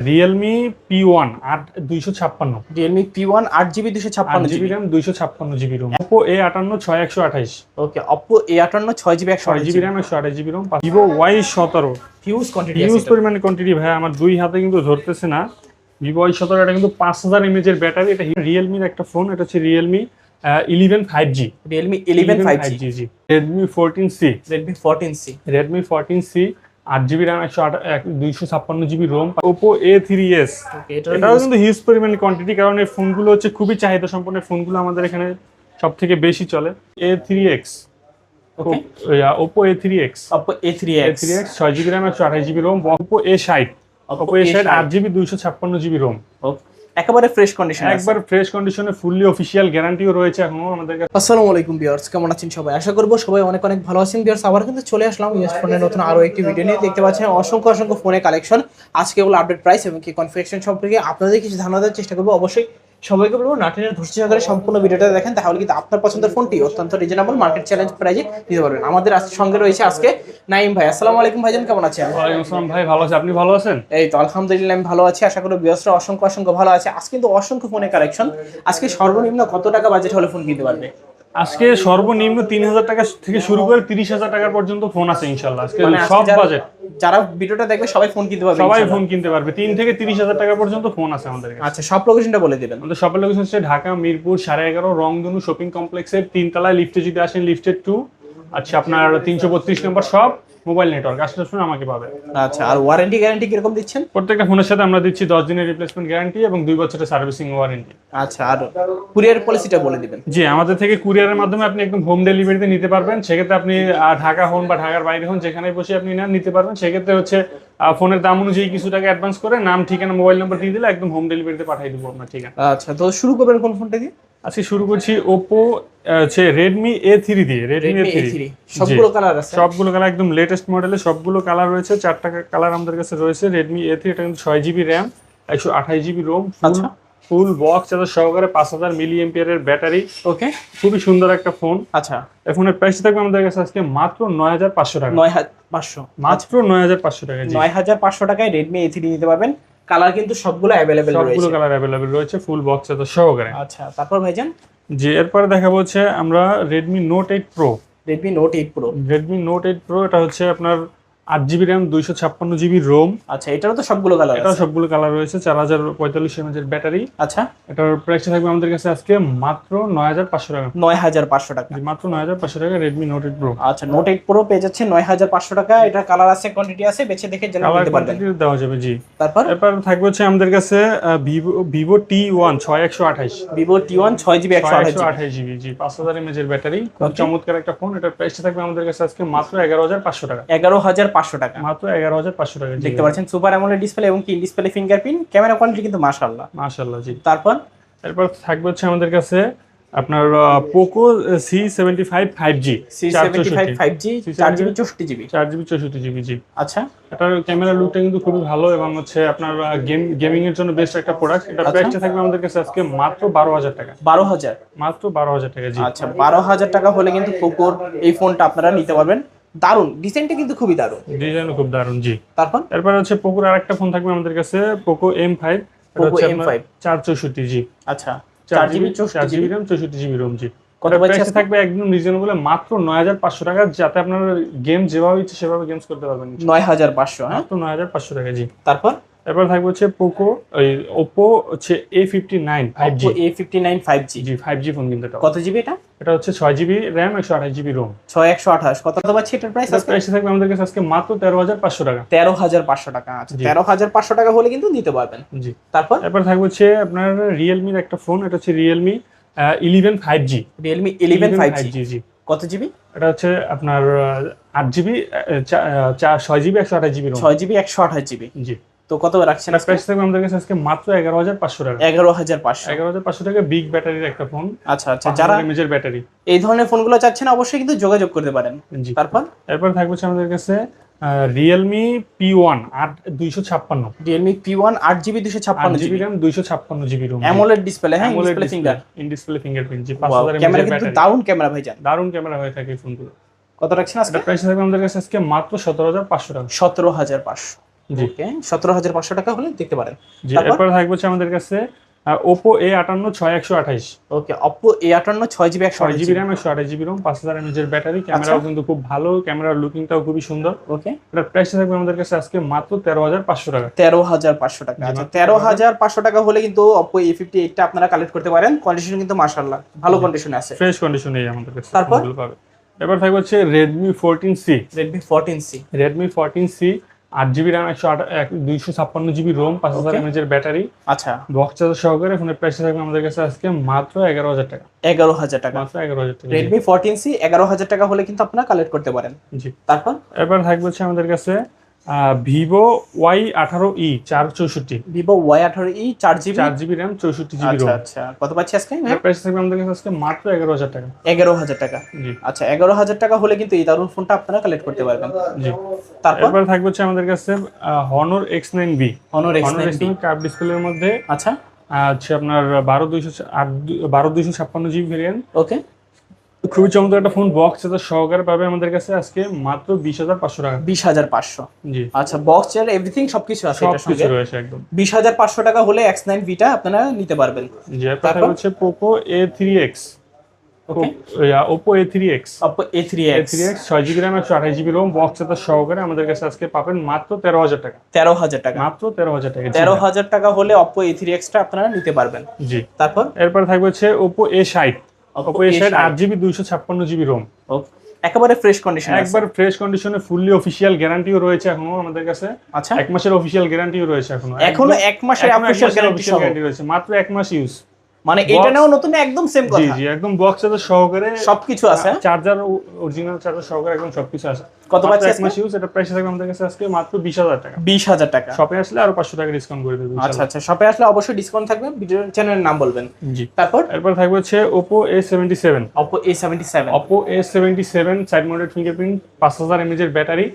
Realme P one আট দুইশো ছাপ্পান্ন। রিয়েলমি পি ওয়ান আট জিবি দুশো ছাপ্পান্ন জিবি র্যাম দুইশো ছাপ্পান্ন জিবি রোম ওপো এ আটান্ন ছয় একশো আঠাইশ। ওকে অপো এ আটান্ন ছয় জিবি একশো ছয় জিবি র্যাম একশো আঠাশ জিবি রোম ভিভো ওয়াই সতেরো। ফিউজ কোয়ান্টিটি ইউজ পরিমাণে কোয়ান্টিটি ভাই আমার দুই হাতে কিন্তু ধরতেছে না। ভিভো ওয়াই সতেরো এটা কিন্তু পাঁচ হাজার এমএজের ব্যাটারি এটা রিয়েলমির একটা ফোন এটা হচ্ছে Realme eleven five G Realme eleven five G G Redmi fourteen C Redmi fourteen C Redmi fourteen C আট জিবি র্যাম একশো আট দুইশো ছাপ্পান্ন GB ROM Oppo A three S এটা এটাও কিন্তু হিউজ পরিমাণ কোয়ান্টিটি কারণ এই ফোনগুলো হচ্ছে খুবই চাহিদা সম্পন্ন ফোনগুলো আমাদের এখানে সব থেকে বেশি চলে। A three X Oppo A three X Oppo A three A X three X ছয় জিবি র্যাম একশো আঠাশ GB ROM Oppo A eight Oppo A eight আট জিবি দুইশো ছাপ্পান্ন জিবি রোম একেবারে ফ্রেশ কন্ডিশন একবার ফ্রেশ কন্ডিশনে ফুললি অফিসিয়াল গ্যারান্টিও রয়েছে এখনও আমাদের কাছে। আসসালামু আলাইকুম ভিউয়ার্স কেমন আছেন সবাই? আশা করব সবাই অনেক অনেক ভালো আছেন। ভিউয়ার্স আবার কিন্তু চলে আসলাম ইয়েস ফোনের নতুন আরও একটি ভিডিও নিয়ে। দেখতে পাচ্ছেন অসংখ্য অসংখ্য ফোনের কালেকশন আজকে কেবল আপডেট প্রাইস এবং কি কনফিগারেশন সম্পর্কে আপনাদের কিছু ধারণা দেওয়ার চেষ্টা করব। অবশ্যই সবাইকে বলব নাটেনের ধৈর্য সহকারে সম্পূর্ণ ভিডিওটা দেখেন তাহলে কিন্তু আপনার পছন্দের ফোনটি অত্যন্ত রিজনেবল মার্কেট চ্যালেঞ্জ প্রাইজে দিতে পারবেন। আমাদের সঙ্গে রয়েছে আজকে নাইম ভাই। আসসালামু আলাইকুম ভাইজান কেমন আছেন? ওয়ালাইকুম আসসালাম ভাই ভালো আছে। আপনি ভালো আছেন? এই তো আলহামদুলিল্লাহ আমি ভালো আছি। আশা করি বিয়সরা অসংখ্য অসংখ্য ভালো আছে। আজ কিন্তু অসংখ্য ফোনের কালেকশন আজকে সর্বনিম্ন কত টাকা বাজেট হলে ফোন কিনতে পারবে? আজকে সর্বনিম্ন তিন হাজার টাকা থেকে শুরু করে তিরিশ হাজার টাকা পর্যন্ত ফোন আছে ইনশাল্লাহ। আজকে মানে সব বাজেট যারা ভিডিওটা দেখবে সবাই ফোন কিনতে পারবে সবাই ফোন কিনতে পারবে। তিন থেকে তিরিশ হাজার টাকা পর্যন্ত ফোন আছে আমাদের কাছে। আচ্ছা সব লোকেশনটা বলে দিবেন। আমাদের সব লোকেশন হচ্ছে ঢাকা মিরপুর সাড়ে এগারো রংধনু শপিং কমপ্লেক্সের তিনতলায় লিফটে যদি আসেন লিফটের টু আচ্ছা আপনার তিনশো বত্রিশ নম্বর শপ মোবাইল নেটওয়ার্ক আসলে শুনে আমাকে পাবে। আচ্ছা আর ওয়ারেন্টি গ্যারান্টি কীরকম দিচ্ছেন? প্রত্যেকটা ফোনের সাথে আমরা দিচ্ছি দশ দিনের রিপ্লেসমেন্ট গ্যারান্টি এবং দুই বছরের সার্ভিসিং ওয়ারেন্টি আচ্ছা আর কুরিয়ার পলিসিটা বলে দিবেন। জি আমাদের থেকে কুরিয়ারের মাধ্যমে আপনি একদম হোম ডেলিভারিতে নিতে পারবেন। সেক্ষেত্রে আপনি ঢাকা হন বা ঢাকার বাইরে হন যেখানে বসে আপনি না নিতে পারবেন। সেক্ষেত্রে হচ্ছে ফোনের দাম অনুযায়ী কিছু টাকা অ্যাডভান্স করে নাম ঠিকানা মোবাইল নাম্বার দিয়ে দিলে একদম হোম ডেলিভারিতে পাঠিয়ে দেবো আপনার ঠিকানা। আচ্ছা তো শুরু করবেন কোন ফোনটা দিয়ে? আজকে শুরু করছি ওপো হচ্ছে রেডমি এ থ্রি দিয়ে রেডমি এ থ্রি সবগুলো কালার আছে। সবগুলো কালার একদম লেটেস্ট মডেলের সবগুলো কালার রয়েছে। চারটা কালার আমাদের কাছে রয়েছে। রেডমি এ থ্রি এটা কিন্তু ছয় জিবি র্যাম একশো আঠাশ জিবি রোম আচ্ছা। ফুল বক্স চার্জার সহকারে পাঁচ হাজার মিলি এম্পিয়ারের ব্যাটারি ওকে খুবই সুন্দর একটা ফোন আচ্ছা। এই ফোনের প্রাইস থাকবে আমাদের কাছে আজকে মাত্র নয় হাজার পাঁচশো টাকা। নয় হাজার পাঁচশো। মাত্র নয় হাজার পাঁচশো টাকা নয় হাজার পাঁচশো টাকায় রেডমি এ থ্রি নিতে পারবেন। কালার কিন্তু সবগুলো অ্যাভেলেবেল সবগুলো কালার অ্যাভেলেবেল রয়েছে ফুল বক্স তো সহকারে। আচ্ছা তারপর ভাইজান? জি এরপরে দেখাবো হচ্ছে আমরা Redmi Note 8 Pro Redmi Note 8 Pro Redmi Note 8 Pro এটা হচ্ছে আপনার আট জিবি র্যাম দুইশো ছাপ্পান্ন জিবি রোম আচ্ছা এটারও তো সবগুলো কালার এটা সবগুলো কালার রয়েছে চার হাজার পঁয়তাল্লিশ এমএচের ব্যাটারি আচ্ছা। এটার প্রাইস থাকবে আমাদের কাছে আজকে মাত্র নয় হাজার পাঁচশো টাকা। নয় হাজার পাঁচশো টাকা। জি, মাত্র নয় হাজার পাঁচশো টাকা রেডমি নোট এইট প্রো আচ্ছা নোট এইট প্রো পেয়ে যাচ্ছে নয় হাজার পাঁচশো টাকা। এটা কালার আছে কোয়ান্টিটি আছে বেছে দেখে জেনে নিতে পারবেন। দেওয়া যাবে জি। তারপর? এরপর থাকবে হচ্ছে আমাদের কাছে ভিভো ভিভো টি ওয়ান ছয় একশো আঠাইশ। ভিভো টি ওয়ান ছয় জিবি একশো আঠাশ আঠাশ জিবি জি পাঁচ হাজার এমএচের ব্যাটারি চমৎকার একটা ফোন এটার প্রাইসটা থাকবে আমাদের কাছে আজকে মাত্র এগারো হাজার পাঁচশো টাকা। এগারো হাজার পাঁচশো টাকা। মাত্র এগারো হাজার পাঁচশো টাকা দেখতে পাচ্ছেন সুপার অ্যামোলেড ডিসপ্লে এবং কি ডিসপ্লে ফিঙ্গারপ্রিন্ট ক্যামেরা কোয়ালিটি কিন্তু মাশাআল্লাহ। মাশাল্লাহ জি। তারপর? এরপর থাকবে হচ্ছে আমাদের কাছে আপনার Poco C seventy five five G five G চার জিবি চৌষট্টি জিবি চার জিবি চৌষট্টি জিবি জি। আচ্ছা। এটার ক্যামেরা লুকটা কিন্তু খুবই ভালো এবং হচ্ছে আপনার গেম গেমিং এর জন্য বেস্ট একটা প্রোডাক্ট এটা আচ্ছা। প্রাইসটা থাকবে আমাদের কাছে আজকে মাত্র বারো হাজার টাকা। বারো হাজার? মাত্র বারো হাজার টাকা জি। আচ্ছা বারো হাজার টাকা হলে কিন্তু পোকোর এই ফোনটা আপনারা নিতে পারবেন। দারুণ ডিজাইনটা কিন্তু খুবই দারুণ ডিজাইনও খুব দারুণ জি। তারপর? তারপর হচ্ছে পোকোর আরেকটা ফোন থাকবে আমাদের কাছে Poco M five Poco M5 চার চৌষট্টি জি। আচ্ছা চার জিবি চৌষট্টি জিবি র্যাম চৌষট্টি জিবি রোম জি। কত কত থাকবে একদম রিজনেবল মাত্র নয় হাজার পাঁচশো টাকা যাতে আপনারা গেম যেভাবে ইচ্ছে সেভাবে গেমস করতে পারবেন। নয় হাজার পাঁচশো হ্যাঁ? তো নয় হাজার পাঁচশো টাকা জি। তারপর? এরপর থাকবে হচ্ছে পোকো ওই ওপো হচ্ছে A fifty nine five G A fifty nine five G G five G phone কিন্তু এটা কত জিবি এটা? এটা হচ্ছে ছয় জিবি র্যাম একশো আঠাশ জিবি রোম ছয় একশো আঠাশ। কত পাচ্ছি এটার প্রাইস আজকে? প্রাইস থাকবে আমাদের কাছে আজকে মাত্র তেরো হাজার পাঁচশো টাকা। তেরো হাজার পাঁচশো টাকা। আচ্ছা। তেরো হাজার পাঁচশো টাকা হলে কিন্তু নিতে পারবেন। জি। তারপর? এরপর থাকবে হচ্ছে আপনার রিয়েলমির একটা ফোন এটা হচ্ছে Realme eleven five G Realme eleven five G G. কত জিবি এটা হচ্ছে আপনার আট জিবি ছয় জিবি একশো আঠাশ জিবি ছয় জিবি একশো আঠাশ জিবি জি। তো কত রাখছেন আজকে? প্রাইস থাকবে আমাদের কাছে আজকে মাত্র এগারো হাজার পাঁচশো টাকা। এগারো হাজার পাঁচশো। এগারো হাজার পাঁচশো টাকা বিগ ব্যাটারির একটা ফোন আচ্ছা আচ্ছা যারা ইমেজের ব্যাটারি এই ধরনের ফোনগুলো চাচ্ছেন অবশ্যই কিন্তু যোগাযোগ করতে পারেন। তারপর? এরপর থাকবে আমাদের কাছে রিয়েলমি পি ওয়ান আট দুইশো ছাপ্পান্ন। রিয়েলমি পি ওয়ান আট জিবি দুশো ছাপ্পান্ন জিবি র্যাম দুইশো ছাপ্পান্ন জিবি রোম অ্যামোলেড ডিসপ্লে হ্যাঁ display finger in display fingerprint জি পাঁচ হাজার ক্যামেরা কিন্তু দারুণ ক্যামেরা ভাই যান দারুণ ক্যামেরা হয়ে থাকে এই ফোনগুলো কত রাখছেন আজকে? প্রাইস থাকবে আমাদের কাছে আজকে মাত্র সতেরো হাজার পাঁচশো টাকা। সতেরো হাজার পাঁচশো। ওকে সতেরো হাজার পাঁচশো টাকা হলে দেখতে পারেন। তারপর? থাকবে আমাদের কাছে ওপো এ আটান্ন ছয় একশো আঠাইশ। ওকে অপো এ আটান্ন ছয় জিবি একশো ছয় জিবি র্যাম একশো আঠাশ জিবি রোম পাঁচ হাজার এমএজের ব্যাটারি ক্যামেরাও কিন্তু খুব ভালো ক্যামেরার লুকিংটাও খুবই সুন্দর। ওকে। এটার প্রাইস থাকবে আমাদের কাছে আজকে মাত্র তেরো হাজার পাঁচশো টাকা। তেরো হাজার পাঁচশো টাকা। আচ্ছা তেরো হাজার পাঁচশো টাকা হলে কিন্তু অপো এ ফিফটি এইটটা আপনারা কালেক্ট করতে পারেন। কন্ডিশন কিন্তু মার্শাল্লাহ ভালো কন্ডিশনে আছে। ফ্রেশ কন্ডিশনেই আমাদের কাছে তারপর? এবার থাকবে হচ্ছে Redmi fourteen C Redmi fourteen C Redmi fourteen C আট জিবি র্যাম একশো আট দুইশো ছাপ্পান্ন জিবি রোম পাঁচ হাজার. এমএজের ব্যাটারি আচ্ছা। বক্স চার্জার সহকারে ফোনের প্রাইস থাকবে আমাদের কাছে আজকে মাত্র এগারো হাজার টাকা। এগারো হাজার টাকা। মাত্র এগারো হাজার টাকা। রেডমি ফোরটিন সি এগারো হাজার টাকা হলে কিন্তু আপনারা কালেক্ট করতে পারেন। জি। তারপর? এবার থাকবে হচ্ছে আমাদের কাছে ভিভো ওয়াই আঠারো ই চার চৌষট্টি। ভিভো ওয়াই আঠারো ই চার জিবি? চার জিবি র্যাম চৌষট্টি জিবি আচ্ছা আচ্ছা। কত পাচ্ছি আজকে? প্রাইস থাকবে আমাদের কাছে আজকে মাত্র এগারো হাজার টাকা। এগারো হাজার টাকা। আচ্ছা এগারো হাজার টাকা হলে কিন্তু এই দারুণ ফোনটা আপনারা কালেক্ট করতে পারবেন। জি। তারপর? থাকবে হচ্ছে আমাদের কাছে Honor X nine B Honor X nine curve ডিসপ্লের মধ্যে আচ্ছা। আহ, হচ্ছে আপনার বারো দুইশো আট বারো দুইশো ছাপ্পান্ন জিবি ভেরিয়েন্ট ওকে খুবই চমৎকার একটা ফোন বক্স চার্জার সহকারে পাবে আমাদের কাছে আজকে মাত্র বিশ হাজার পাঁচশো টাকা। বিশ হাজার পাঁচশো। জি। আচ্ছা বক্স চেয়ার এভরিথিং সবকিছু আছে সব এটার কিছু রয়েছে একদম। বিশ হাজার পাঁচশো টাকা হলে এক্স নাইন ভিটা আপনারা নিতে পারবেন। জি তারপর? হচ্ছে Poco A three X okay Oppo A three X Oppo A three A X three X ছয় জিবি র্যাম একশো আঠাশ জিবি রোম বক্স চার্জার সহকারে আমাদের কাছে আজকে পাবেন মাত্র তেরো হাজার টাকা। তেরো হাজার টাকা। মাত্র তেরো হাজার টাকা তেরো। হাজার টাকা হলে অপো এ থ্রি এক্সটা আপনারা নিতে পারবেন। জি। তারপর? এরপর থাকবে হচ্ছে ওপো এ ষাট। দুইশো ছাপ্পান্ন জিবি রোম ওকে একেবারে ফ্রেশ কন্ডিশন একবার ফ্রেশ কন্ডিশনে ফুললি অফিসিয়াল গ্যারান্টিও রয়েছে এখনও আমাদের কাছে। আচ্ছা। এক মাসের অফিশিয়াল গ্যারান্টিও রয়েছে এখনও। এখনও এক মাসের গ্যারান্টি গ্যারান্টি রয়েছে। মাত্র এক মাস ইউজ মানে এটা নাও নতুন একদম সেম কথা। জি একদম বক্স চার্জার সহকারে সবকিছু আছে চার্জার অরিজিনাল চার্জার সহকারে একদম সবকিছু আছে। কত পাচ্ছি এক মাস ইউজ এটা প্রাইস থাকবে আমাদের কাছে আজকে মাত্র বিশ হাজার টাকা। বিশ হাজার টাকা। শপে আসলে আরও পাঁচশো টাকা ডিসকাউন্ট করে দেবে আচ্ছা আচ্ছা শপে আসলে অবশ্যই ডিসকাউন্ট থাকবে ভিডিও চ্যানেলের নাম বলবেন। জি। তারপর? এরপর থাকবে হচ্ছে seventy seven Oppo A seventy seven side mounted fingerprint পাঁচ হাজার এমএজ এর ব্যাটারি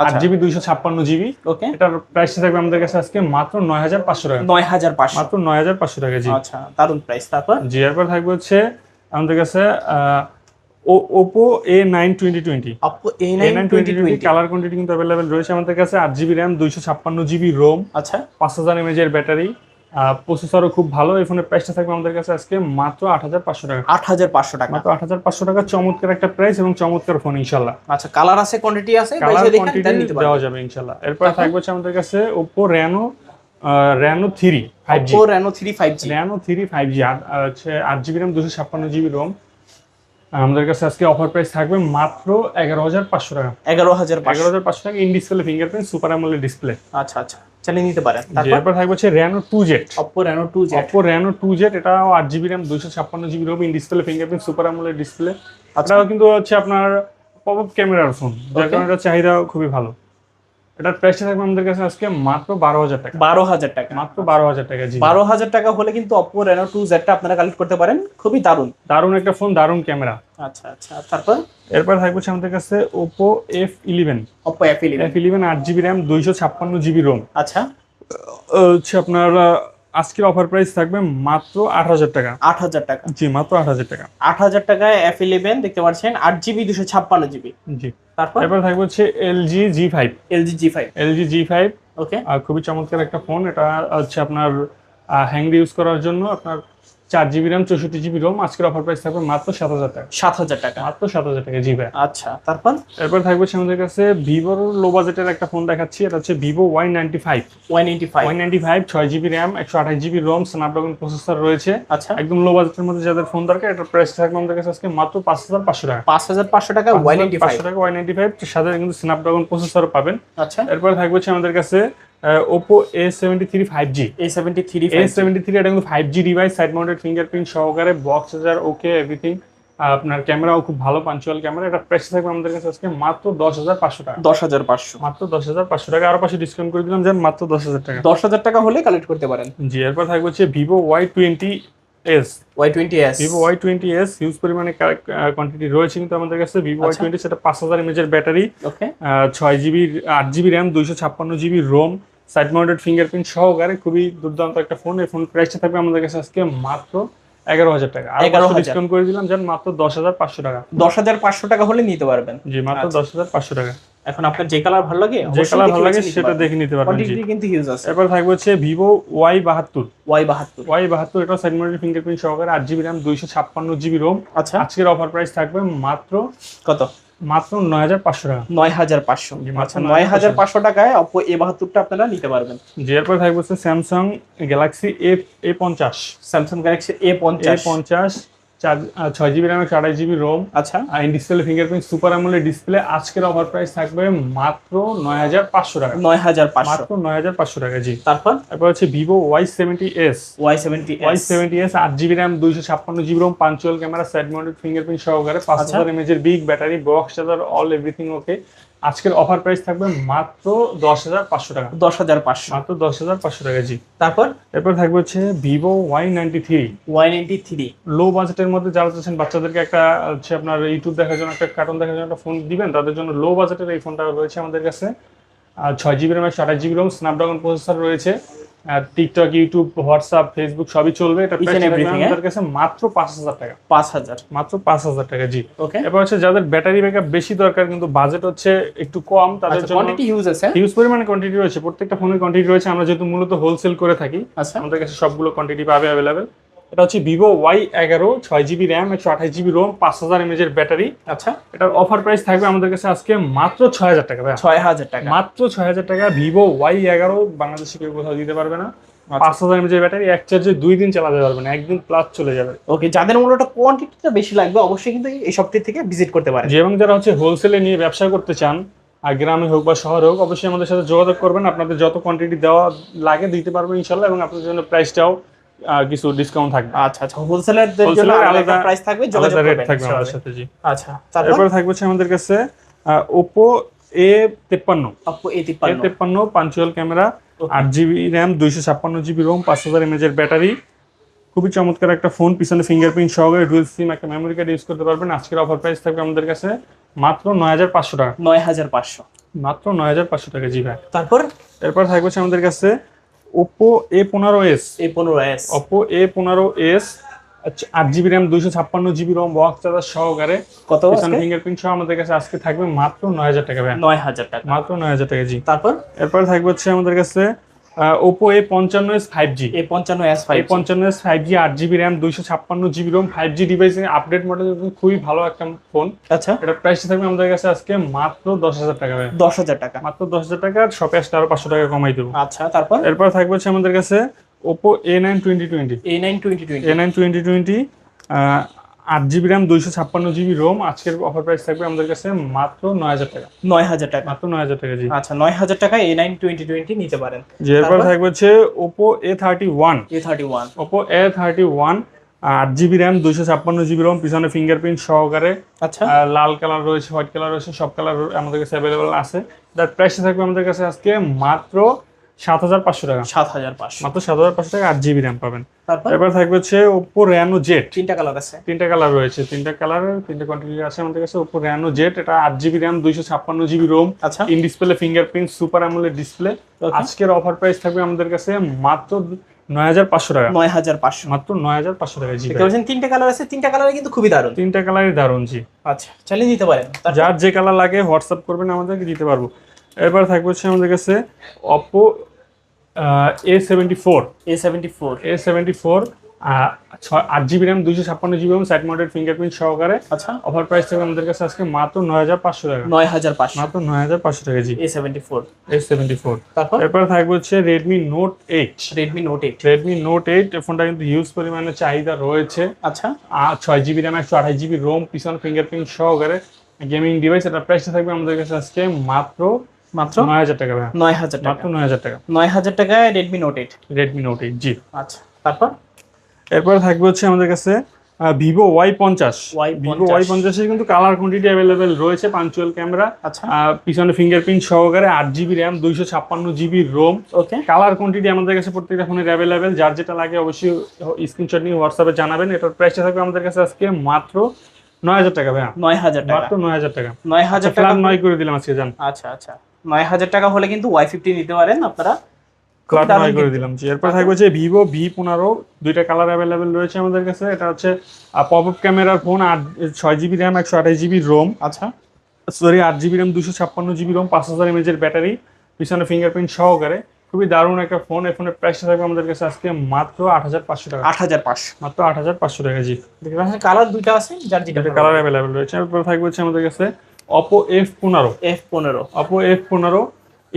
আট আচ্ছা। জিবি দুইশো ছাপ্পান্ন জিবি। ওকে। এটার প্রাইস থাকবে আমাদের কাছে আজকে মাত্র নয় হাজার পাঁচশো টাকা। নয় হাজার পাঁচশো। মাত্র নয় হাজার পাঁচশো টাকা জি আচ্ছা দারুণ প্রাইস তারপর? জি এরপর থাকবে হচ্ছে আমাদের কাছে Oppo A nine twenty twenty Oppo A nine twenty twenty colour quantity কিন্তু অ্যাভেলেবেল রয়েছে আমাদের কাছে আট জিবি র্যাম দুইশো ছাপ্পান্ন জিবি রোম আচ্ছা। পাঁচ হাজার এমএজ এর ব্যাটারি প্রসেসরও খুব ভালো এই ফোনের প্রাইসটা থাকবে আমাদের কাছে আজকে মাত্র আট হাজার পাঁচশো টাকা। আট হাজার পাঁচশো টাকা। মাত্র আট হাজার পাঁচশো টাকা চমৎকার একটা প্রাইস এবং চমৎকার ফোন ইনশাল্লাহ আচ্ছা কালার আছে কোয়ান্টিটি আছে কালার কোয়ান্টিটি দেওয়া যাবে ইনশাল্লাহ এরপর থাকবে হচ্ছে আমাদের কাছে Oppo Reno Reno three five G Reno three five G Reno three five G হচ্ছে আট জিবি র্যাম দুশো ছাপ্পান্ন জিবি রোম আমাদের কাছে আজকে অফার প্রাইস থাকবে মাত্র এগারো হাজার পাঁচশো টাকা। এগারো হাজার এগারো হাজার পাঁচশো টাকা in display fingerprint super display আচ্ছা আচ্ছা। চালিয়ে নিতে পারেন। তারপর থাকবে হচ্ছে Reno two Z Oppo Reno two Z Oppo Reno two Z এটাও আট জিবি র্যাম দুইশো ছাপ্পান্ন GB ROM in display fingerprint super AMOLED display আচ্ছা। এটাও কিন্তু হচ্ছে আপনার পপ আপ ক্যামেরার ফোন যার কারণে চাহিদা খুবই ভালো। এটার প্রাইসটা থাকবে আমাদের কাছে আজকে মাত্র বারো হাজার টাকা। বারো হাজার টাকা। মাত্র বারো হাজার টাকা জি। বারো হাজার টাকা হলে কিন্তু অপো রেনো টু জেডটা আপনারা কালেক্ট করতে পারেন। খুবই দারুণ দারুণ একটা ফোন দারুণ ক্যামেরা আচ্ছা আচ্ছা। তারপর? এরপর থাকবে আমাদের কাছে Oppo F eleven Oppo F eleven F eleven আট জিবি র্যাম দুইশো ছাপ্পান্ন জিবি রোম আচ্ছা। হচ্ছে আপনার আজকের অফার প্রাইস থাকবে মাত্র আট হাজার টাকা। আট হাজার টাকা। জি মাত্র আট হাজার টাকা। আট হাজার টাকায় এফ ইলেভেন দেখতে পাচ্ছেন আট জিবি দুশো ছাপ্পান্ন জিবি জি। তারপর? এবার থাকবে হচ্ছে LG G five LG G five LG G five okay আর খুবই চমৎকার একটা ফোন এটা হচ্ছে আপনার হ্যাং ইউজ করার জন্য আপনার চার জিবি র্যাম চৌষট্টি জিবি রোম আজকের অফার প্রাইস থাকবে মাত্র সাত হাজার টাকা। সাত হাজার টাকা। মাত্র সাত হাজার টাকা জি ভাই আচ্ছা তারপর? এরপর থাকবে আমাদের কাছে ভিভোর লো বাজেটের একটা ফোন দেখাচ্ছি এটা হচ্ছে Vivo Y ninety five one ninety five Y ninety five ছয় জিবি র্যাম একশো আঠাশ জিবি রোম স্ন্যাপড্রাগন প্রসেসর রয়েছে। আচ্ছা। একদম লো বাজেটের মধ্যে যাদের ফোন দরকার এটার প্রাইস থাকবে আমাদের কাছে আজকে মাত্র পাঁচ হাজার পাঁচশো টাকা। পাঁচ হাজার পাঁচশো টাকা এইটি ফাইভ পাঁচশো টাকা ওয়াই নাইনটি ফাইভ সাথে কিন্তু স্ন্যাপড্রাগন প্রসেসর পাবেন। আচ্ছা। এরপর থাকবে আমাদের কাছে Oppo A seventy three five G A seventy three A seventy three এটা কিন্তু five G device side mounted fingerprint সহকারে বক্স চার্জার ওকে এভরিথিং আপনার ক্যামেরাও খুব ভালো পাঞ্চুয়াল ক্যামেরা এটা প্রাইস থাকবে আমাদের কাছে আজকে মাত্র দশ হাজার পাঁচশো টাকা। দশ হাজার পাঁচশো। মাত্র দশ হাজার পাঁচশো টাকা আরও পাশে ডিসকাউন্ট করে দিলাম যেন মাত্র দশ হাজার টাকা। দশ হাজার টাকা হলে কালেক্ট করতে পারেন। জি এরপর থাকবে হচ্ছে Vivo Y twenty S Y twenty S Vivo Y twenty S huge পরিমাণে কোয়ান্টিটি রয়েছে কিন্তু আমাদের কাছে। Vivo Y. টোয়েন্টি সেটা পাঁচ হাজার এমএজের ব্যাটারি ওকে ছয় জিবি আট জিবি র্যাম দুইশো ছাপ্পান্ন GB ROM side mounted fingerprint সহকারে খুবই দুর্দান্ত একটা ফোন এই ফোন প্রাইসটা থাকবে আমাদের কাছে আজকে মাত্র এগারো হাজার টাকা। 11,000 ডিসকাউন্ট করে দিলাম যান মাত্র দশ হাজার পাঁচশো টাকা। দশ হাজার পাঁচশো টাকা হলে নিতে পারবেন। জি মাত্র আচ্ছা। দশ হাজার পাঁচশো টাকা। এখন আপনার যে কালার ভালো লাগে যে কালার ভালো লাগে সেটা দেখে নিতে পারবেন জি। কিন্তু হিউজ আছে। এরপর থাকবে হচ্ছে ভিভো ওয়াই বাহাত্তর। ওয়াই বাহাত্তর। ওয়াই বাহাত্তর এটা সাইড মাউন্টেড ফিঙ্গারপ্রিন্ট সহকারে আট জিবি র্যাম দুইশো ছাপ্পান্ন জিবি রোম আচ্ছা। আজকের অফার প্রাইস থাকবে মাত্র কত? মাত্র নয় হাজার পাঁচশো টাকা। নয় হাজার পাঁচশো। আচ্ছা নয় হাজার পাঁচশো টাকায় অপো এ বাহাত্তরটা আপনারা নিতে পারবেন। জি এরপর থাকবে স্যামসাং গ্যালাক্সি এ এ পঞ্চাশ। স্যামসাং গ্যালাক্সি এ এ পঞ্চাশ পঞ্চাশ চার ছয় জিবি র্যাম একশো আঠাশ জিবি রোম আচ্ছা। আর ডিসপ্লে ফিঙ্গারপ্রিন্ট সুপার আমলের ডিসপ্লে আজকের অফার প্রাইস থাকবে মাত্র নয় হাজার পাঁচশো টাকা। নয় হাজার পাঁচশো। মাত্র নয় হাজার পাঁচশো টাকা জি। তারপর? তারপর হচ্ছে Vivo Y seventy S Y seventy Y seventy S আট জিবি র্যাম দুইশো ছাপ্পান্ন জিবি রোম পাঞ্চুয়াল ক্যামেরা সাইড মাউন্টেড ফিঙ্গারপ্রিন্ট সহকারে পাঁচ আচ্ছা। হাজার এমএজের big battery box charger all everything okay আজকের অফার প্রাইস থাকবে মাত্র দশ হাজার পাঁচশো টাকা। দশ হাজার পাঁচশো। মাত্র দশ হাজার পাঁচশো টাকা জি। তারপর এরপর থাকবে হচ্ছে Vivo Y ninety three Y ninety three low বাজেটের মধ্যে যারা চাচ্ছেন বাচ্চাদেরকে একটা হচ্ছে আপনার ইউটিউব দেখার জন্য একটা কার্টুন দেখার জন্য একটা ফোন দিবেন তাদের জন্য লো বাজেটের এই ফোনটা রয়েছে আমাদের কাছে। আর ছয় জিবি র্যাম একশো আঠাশ জিবি রোম স্ন্যাপড্রাগন প্রসেসর রয়েছে। আর টিকটক ইউটিউব হোয়াটসঅ্যাপ ফেসবুক সবই চলবে। এটা Each price and আমাদের কাছে মাত্র পাঁচ হাজার টাকা। পাঁচ হাজার। মাত্র পাঁচ হাজার টাকা জি। ওকে এবার হচ্ছে যাদের ব্যাটারি ব্যাকআপ বেশি দরকার কিন্তু বাজেট হচ্ছে একটু কম তাদের জন্য কোয়ান্টিটি হিউজ আছে হিউজ পরিমাণে কোয়ান্টিটি রয়েছে। প্রত্যেকটা ফোনের কোয়ান্টিটি রয়েছে। আমরা যেহেতু মূলত হোলসেল করে থাকি আচ্ছা। আমাদের কাছে সবগুলো কোয়ান্টিটি পাবে অ্যাভেলেবেল এটা হচ্ছে ভিভো ওয়াই এগারো ছয় জিবি র্যাম একশো আঠাশ জিবি রোম পাঁচ হাজার এমএজ এর ব্যাটারি। আচ্ছা। এটার অফার প্রাইস থাকবে আমাদের কাছে আজকে মাত্র ছয় হাজার টাকা ছয় হাজার টাকা। মাত্র ছয় হাজার টাকা ভিভো ওয়াই এগারো বাংলাদেশে কেউ কোথাও দিতে পারবে না। আচ্ছা। পাঁচ হাজার এমএজের ব্যাটারি এক চার্জে দুই দিন চালাতে পারবে না একদিন প্লাস চলে যাবে। ওকে যাদের মূলত কোয়ান্টিটিটা বেশি লাগবে অবশ্যই কিন্তু এই শপটি থেকে ভিজিট করতে পারেন। এবং যারা হচ্ছে হোলসেলে নিয়ে ব্যবসা করতে চান আর গ্রামে হোক বা শহরে হোক অবশ্যই আমাদের সাথে যোগাযোগ করবেন। আপনাদের যত কোয়ান্টিটি দেওয়া লাগে দিতে পারবেন ইনশাল্লাহ এবং আপনাদের জন্য প্রাইসটাও কিছু ডিসকাউন্ট থাকবে। আচ্ছা আচ্ছা হোলসেলারদের জন্য আলাদা প্রাইস থাকবে যোগাযোগ করবেন থাকবে আমাদের সাথে জি। আচ্ছা তারপর? থাকবে হচ্ছে আমাদের কাছে অপো এ এ তিপ্পান্ন। তেপ্পান্ন। পাঞ্চুয়াল ক্যামেরা আট জিবি র্যাম দুইশো ছাপ্পান্ন জিবি রোম পাঁচ হাজার এমএজ এর ব্যাটারি খুবই চমৎকার একটা ফোন পিছনে ফিঙ্গারপ্রিন্ট সহকারে ডুয়েল সিম একটা মেমোরি কার্ড ইউজ করতে পারবেন। আজকের অফার প্রাইস থাকবে আমাদের কাছে মাত্র নয় হাজার পাঁচশো টাকা। নয় হাজার পাঁচশো। মাত্র নয় হাজার পাঁচশো টাকা জি ভাই। তারপর? এরপর থাকবে আমাদের কাছে ওপো এ পনেরো এস এ পনেরো এস ওপো এ পনেরো এস আট জিবি র্যাম দুইশো ছাপ্পান্ন জিবি রম বক্স চার্জার সহকারে কত? ফিঙ্গারপ্রিন্ট সহ আমাদের কাছে আজকে থাকবে মাত্র নয় হাজার টাকা নয় হাজার টাকা। মাত্র নয় হাজার টাকা জি। তারপর? এরপর থাকবে হচ্ছে আমাদের কাছে ওপো এ পঞ্চান্ন এস ফাইভ জি এ পঞ্চান্ন এস ফাইভ পঞ্চান্ন এস ফাইভ জি আট জিবি র্যাম দুইশো ছাপ্পান্ন জিবি রোম ফাইভ জি ডিভাইসে আপডেট মডেল খুবই ভালো একটা ফোন আচ্ছা। এটার প্রাইসটা থাকবে আমাদের কাছে আজকে মাত্র দশ হাজার টাকা দশ হাজার টাকা। মাত্র দশ হাজার টাকা শপে আসলে আরও পাঁচশো টাকা কমাই দেবো। আচ্ছা তারপর? এরপর থাকবে হচ্ছে আমাদের কাছে Oppo A nine twenty twenty A nine twenty twenty A nine twenty twenty আট জিবি র্যাম দুইশো ছাপ্পান্ন জিবি রোম আজকের অফার প্রাইস থাকবে আমাদের কাছে মাত্র নয় হাজার টাকা। নয় হাজার টাকা। মাত্র নয় হাজার টাকা জি। আচ্ছা নয় হাজার টাকা এ নাইন টোয়েন্টি টোয়েন্টি নিতে পারেন। যে এরপর থাকবে হচ্ছে Oppo A thirty one A thirty one Oppo A thirty one আট জিবি র্যাম দুইশো ছাপ্পান্ন জিবি রোম পিছনে ফিঙ্গারপ্রিন্ট সহকারে আচ্ছা। লাল কালার রয়েছে হোয়াইট কালার রয়েছে সব কালার আমাদের কাছে অ্যাভেলেবল আছে। তার প্রাইস থাকবে আমাদের কাছে আজকে মাত্র সাত হাজার পাঁচশো টাকা। সাত হাজার পাঁচশো। মাত্র সাত হাজার পাঁচশো টাকা আট জিবি র্যাম পাবেন। তারপর? এবার থাকবে হচ্ছে ওপো র্যানো জেট তিনটা কালার আছে। তিনটা কালার রয়েছে। তিনটা কালার তিনটা কোয়ান্টিটি আছে আমাদের কাছে ওপো র্যানো জেট এটা আট জিবি র্যাম দুইশো ছাপ্পান্ন জিবি রোম আচ্ছা। In display fingerprint super AMOLED display. আজকের অফার প্রাইস থাকবে আমাদের কাছে মাত্র নয় হাজার পাঁচশো টাকা। নয় হাজার পাঁচশো। মাত্র নয় হাজার পাঁচশো টাকা জি পাচ্ছেন তিনটা কালার আছে তিনটা কালারে কিন্তু খুবই দারুণ। তিনটা কালারই দারুণ জি আচ্ছা চালিয়ে নিতে পারেন। যার যে কালার লাগে হোয়াটসঅ্যাপ করবেন আমাদেরকে দিতে পারব। এরপর থাকবে হচ্ছে আমাদের কাছে Oppo A seventy four A seventy four A seventy four আট জিবি র্যাম দুইশো ছাপ্পান্ন জিবি এবং সাইড মাউন্টেড ফিঙ্গারপ্রিন্ট সহকারে। আচ্ছা। অফার প্রাইস থাকবে আমাদের কাছে আজকে মাত্র নয় হাজার পাঁচশো টাকা। নয় হাজার পাঁচশো। মাত্র নয় হাজার পাঁচশো টাকা জি। A seventy four A seventy four তারপর? এরপর থাকবে হচ্ছে Redmi Note eight Redmi Note eight Redmi Note eight ফোনটা কিন্তু হিউজ পরিমাণে চাহিদা রয়েছে। আচ্ছা। আর ছয় জিবি র্যাম একশো আঠাশ জিবি রোম পিছন ফিঙ্গারপ্রিন্ট সহকারে গেমিং ডিভাইস এটা প্রাইসটা থাকবে আমাদের কাছে আজকে মাত্র মাত্র? নয় হাজার টাকা ভাই। নয় হাজার টাকা। মাত্র নয় হাজার টাকা। নয় হাজার টাকায় Redmi Note eight Redmi Note eight জি। আচ্ছা তারপর? এরপর থাকবে হচ্ছে আমাদের কাছে ভিভো ওয়াই পঞ্চাশ। ভিভো ওয়াই পঞ্চাশের কিন্তু কালার কোয়ান্টিটি অ্যাভেলেবেল রয়েছে পাঞ্চুয়াল ক্যামেরা আচ্ছা। পিছনে ফিঙ্গারপ্রিন্ট সহকারে আট জিবি র্যাম দুইশো ছাপ্পান্ন GB ROM okay. Colour quantity আমাদের কাছে প্রত্যেকটা ফোনের অ্যাভেলেবেল যার যেটা লাগে অবশ্যই স্ক্রিনশট নিয়ে হোয়াটসঅ্যাপে জানাবেন। এটার প্রাইসটা থাকবে আমাদের কাছে আজকে মাত্র নয় হাজার টাকা ভাইয়া নয় হাজার টাকা। মাত্র নয় হাজার টাকা। নয় হাজার টাকা ফ্ল্যাট নয় করে দিলাম আজকে জান। আচ্ছা আচ্ছা। নয় হাজার টাকা হলে কিন্তু ওয়াই ফিফটি নিতে পারেন আপনারা। ক্লাউড নয় করে দিলাম জি এরপর থাকবে হচ্ছে ভিভো ভি পনেরো দুইটা কালার অ্যাভেলেবেল রয়েছে আমাদের কাছে। এটা হচ্ছে পপ আপ ক্যামেরার ফোন আট ছয় জিবি র্যাম একশো আঠাশ জিবি রোম আচ্ছা। সরি আট জিবি র্যাম দুশো ছাপ্পান্ন জিবি রোম পাঁচ হাজার এমএজের ব্যাটারি পিছনে ফিঙ্গারপ্রিন্ট সহকারে। খুবই দারুণ একটা ফোন এই ফোনের প্রাইসটা থাকবে আমাদের কাছে আজকে মাত্র আট হাজার পাঁচশো টাকা। আট হাজার পাঁচশো। মাত্র আট হাজার পাঁচশো টাকা জি। কালার দুইটা আছে যার যেটা কালার অ্যাভেলেবেল রয়েছে। এরপর থাকবে হচ্ছে আমাদের কাছে অপো এফ পনেরো এফ পনেরো অপো এফ পনেরো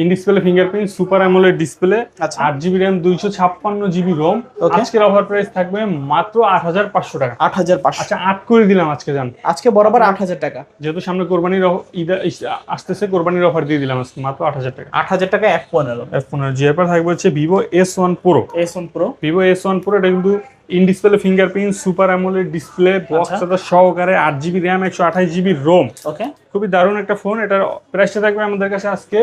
in display fingerprint super AMOLED display. আট জিবি র্যাম দুইশো ছাপ্পান্ন জিবি রোম. আজকের অফার প্রাইস থাকবে মাত্র আট হাজার পাঁচশো টাকা। আট হাজার পাঁচশো। আচ্ছা আট করে দিলাম আজকে জান। আজকে বরাবর আট হাজার টাকা। যেহেতু সামনে কোরবানির ঈদ আসতেছে কোরবানির অফার দিয়ে দিলাম আজকে মাত্র আট হাজার টাকা। আট হাজার টাকা এফ পনেরো এফ পনেরো জি থাকবে হচ্ছে Vivo S one pro S one pro Vivo S one pro এটা কিন্তু in display fingerprint super AMOLED display box আচ্ছা। সহকারে আট জিবি র্যাম একশো আঠাশ জিবি রোম ওকে খুবই দারুণ একটা ফোন এটার প্রাইসটা থাকবে আমাদের কাছে আজকে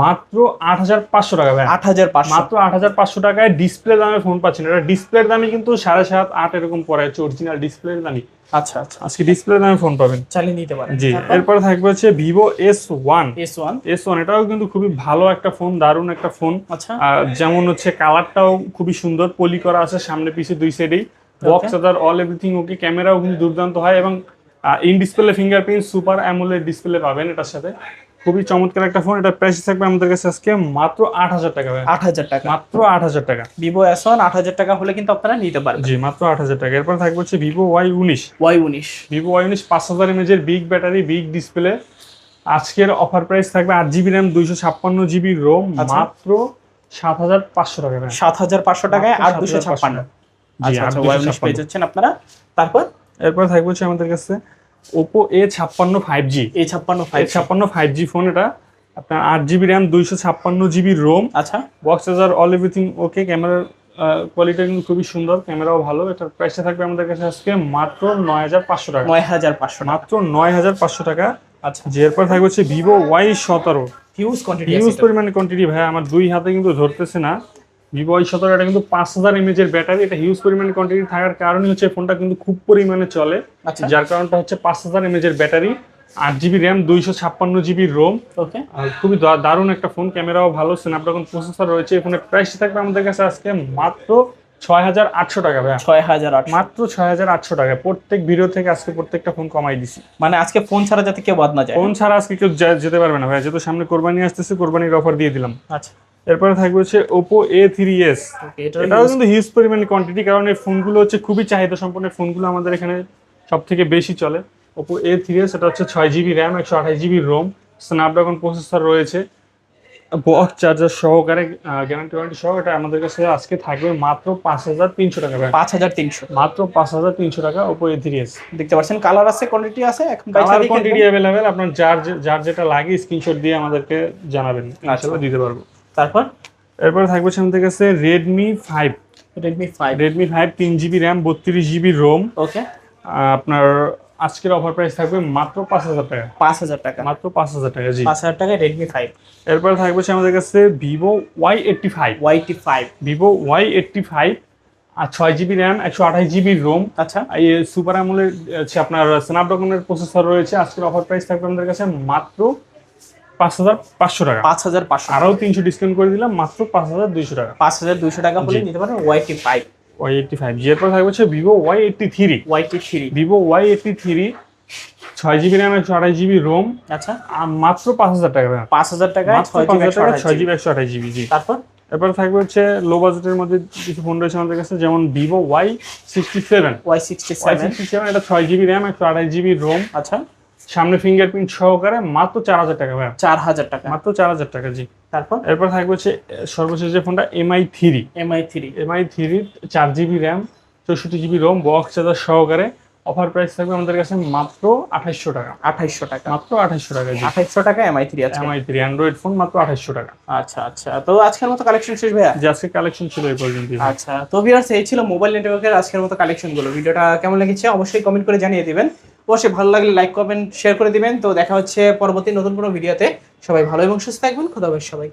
মাত্র আট হাজার পাঁচশো টাকা ভাই। আট হাজার মাত্র আট হাজার পাঁচশো টাকায় ডিসপ্লে দামে ফোন পাচ্ছেন। এটা ডিসপ্লের দামই কিন্তু সাড়ে সাত আট এরকম পড়ে হচ্ছে অরিজিনাল ডিসপ্লের দামই। আচ্ছা আচ্ছা। আজকে ডিসপ্লে দামে ফোন পাবেন। চালিয়ে নিতে পারেন। জি এরপর থাকবে হচ্ছে Vivo S one S one S one এটাও কিন্তু খুবই ভালো একটা ফোন দারুণ একটা ফোন আচ্ছা। যেমন হচ্ছে কালারটাও খুবই সুন্দর পলি করা আছে সামনে পিছে দুই সাইডেই box other all everything okay ক্যামেরাও কিন্তু দুর্দান্ত হয় এবং in display fingerprint super AMOLED display পাবেন এটার সাথে। খুবই চমৎকার একটা ফোন এটার প্রাইস থাকবে আমাদের কাছে আজকে মাত্র আট হাজার টাকা। আট হাজার টাকা। মাত্র আট হাজার টাকা। ভিভো এস ওয়ান আট হাজার টাকা হলে কিন্তু আপনারা নিতে পারবেন। জি মাত্র আট হাজার টাকা। এরপর থাকবে হচ্ছে ভিভো ওয়াই উনিশ। ওয়াই উনিশ। ভিভো ওয়াই উনিশ পাঁচ হাজার এমএজের বিগ ব্যাটারি বিগ ডিসপ্লে আজকের অফার প্রাইস থাকবে আট জিবি র্যাম দুইশো ছাপ্পান্ন জিবি রোম আচ্ছা। মাত্র সাত হাজার পাঁচশো টাকা। সাত হাজার পাঁচশো টাকায় আট দুশো ছাপ্পান্ন। জি, আচ্ছা আচ্ছা 8,256 ওয়াই উনিশ পেয়ে যাচ্ছেন আপনারা। তারপর? এরপর থাকবে হচ্ছে আমাদের কাছে ওপো এ ছাপ্পান্ন ফাইভ জি এ ছাপ্পান্ন ফাইভ ছাপ্পান্ন ফাইভ জি ফোন এটা। আপনার আট জিবি র্যাম দুইশো ছাপ্পান্ন জিবি রোম আচ্ছা। Box charger all everything okay ক্যামেরার কোয়ালিটি কিন্তু খুবই সুন্দর ক্যামেরাও ভালো। এটার প্রাইসটা থাকবে আমাদের কাছে আজকে মাত্র নয় হাজার পাঁচশো টাকা। নয় হাজার পাঁচশো মাত্র নয় হাজার পাঁচশো টাকা। আচ্ছা। যে এরপর থাকবে হচ্ছে ভিভো ওয়াই সতেরো। হিউজ কোয়ান্টিটি হিউজ পরিমাণে কোয়ান্টিটি ভাই আমার দুই হাতে কিন্তু ধরতেছে না। ভিভো ওয়াই সতেরো এটা কিন্তু পাঁচ হাজার এমএজ এর ব্যাটারি এটা হিউজ পরিমাণে কোয়ান্টিটি থাকার কারণে হচ্ছে ফোনটা কিন্তু খুব পরিমাণে চলে। আচ্ছা। যার কারণটা হচ্ছে পাঁচ হাজার এমএজ এর ব্যাটারি আট জিবি র্যাম দুইশো ছাপ্পান্ন জিবি রোম খুবই দারুণ একটা ফোন ক্যামেরাও ভালো স্ন্যাপড্রাগন প্রসেসর রয়েছে। এই ফোনের প্রাইস থাকবে আমাদের কাছে আজকে মাত্র ছয় হাজার আটশো টাকা ভাই ছয় হাজার আট মাত্র ছয় হাজার আটশো টাকা। প্রত্যেক ভিডিও থেকে আজকে প্রত্যেকটা ফোন কমাই দিছি। মানে আজকে ফোন ছাড়া যাতে কেউ বাদ না যায়। ফোন ছাড়া আজকে কেউ যেতে পারবে না ভাই যেহেতু সামনে কোরবানি আসতেছে কোরবানির অফার দিয়ে দিলাম। আচ্ছা। এরপরে থাকবে হচ্ছে ওপো এ থ্রি এস এটা এটাও কিন্তু হিউজ পরিমাণে কোয়ান্টিটি কারণ এই ফোনগুলো হচ্ছে খুবই চাহিদা সম্পন্ন ফোনগুলো আমাদের এখানে সব থেকে বেশি চলে। ওপো এ থ্রি এস এটা হচ্ছে ছয় জিবি র্যাম একশো আঠাশ জিবি রোম স্ন্যাপড্রাগন প্রসেসর রয়েছে। বক্স চার্জার সহকারে গ্যারান্টি ওয়ারেন্টি সহ এটা আমাদের কাছে আজকে থাকবে মাত্র পাঁচ হাজার তিনশো টাকা পাঁচ হাজার তিনশো। মাত্র পাঁচ হাজার তিনশো টাকা ওপো এ থ্রি এস দেখতে পাচ্ছেন কালার আছে কোয়ান্টিটি আছে কালার কোয়ান্টিটি অ্যাভেলেবেল আপনার যার যার যেটা লাগে স্ক্রিনশট দিয়ে আমাদেরকে জানাবেন। ইনশাআল্লাহ দিতে পারব। তারপর? এরপরে থাকবে আমাদের কাছে Redmi five Redmi five Redmi five তিন জিবি র্যাম বত্রিশ জিবি রোম ওকে আপনার আজকের অফার প্রাইস থাকবে মাত্র পাঁচ হাজার টাকা। পাঁচ হাজার টাকা। মাত্র পাঁচ হাজার টাকা জি। পাঁচ হাজার টাকায় রেডমি ফাইভ এরপরে থাকবে আমাদের কাছে Vivo Y eighty five Y T five Vivo Y eighty five আর ছয় জিবি র্যাম একশো আঠাশ জিবি রোম আচ্ছা। এই সুপার আমলের আপনার স্ন্যাপড্রাগনের প্রসেসর রয়েছে। আজকের অফার প্রাইস থাকবে আমাদের কাছে মাত্র পাঁচ হাজার পাঁচশো টাকা। পাঁচ হাজার পাঁচশো আরও তিনশো ডিসকাউন্ট করে দিলাম মাত্র পাঁচ হাজার দুইশো টাকা। পাঁচ হাজার দুইশো টাকা হলে। নিতে পারেন Y T five Y eighty five G এরপর থাকবে হচ্ছে Vivo Y eighty three Y T three Vivo Y eighty three ছয় জিবি র্যাম একশো আঠাশ জিবি রোম আচ্ছা। মাত্র পাঁচ হাজার টাকা। পাঁচ হাজার মাত্র ছয় জিবি টাকা ছয় জিবি একশো আঠাশ জিবি জি। তারপর? এরপর থাকবে হচ্ছে লো বাজেটের মধ্যে কিছু ফোন রয়েছে আমাদের কাছে যেমন Vivo Y sixty seven Y sixty seven sixty seven এটা ছয় জিবি র্যাম একশো আঠাশ জিবি রোম আচ্ছা। সামনে ফিঙ্গারপ্রিন্ট সহকারে মাত্র চার হাজার টাকা ভাই। চার হাজার টাকা। মাত্র চার হাজার টাকা জি। তারপর? এরপর থাকবে হচ্ছে সর্বশেষ যে ফোনটা Mi three Mi three Mi three চার জিবি র্যাম চৌষট্টি জিবি রোম বক্স চার্জার সহকারে। অফার প্রাইস থাকবে আমাদের কাছে মাত্র আঠাইশশো টাকা। আঠাইশশো টাকা। মাত্র আঠাইশশো টাকা জি। আঠাইশশো টাকা এমআই থ্রি আছে। এমআই থ্রি অ্যান্ড্রয়েড ফোন মাত্র আঠাইশশো টাকা। আচ্ছা আচ্ছা। তো আজকের মতো কালেকশন শেষ ভাইয়া? যে আজকে কালেকশন ছিল এই পর্যন্ত। আচ্ছা। তো ভিউয়ার্স এই ছিল মোবাইল নেটওয়ার্কের আজকের মতো কালেকশনগুলো। ভিডিওটা কেমন লেগেছে অবশ্যই কমেন্ট করে জানিয়ে দিবেন। অবশ্যই ভালো লাগলে লাইক কমেন্ট শেয়ার করে দিবেন। তো দেখা হচ্ছে পরবর্তী নতুন কোনো ভিডিওতে সবাই ভালো এবং সুস্থ থাকবেন। খোদা সবাই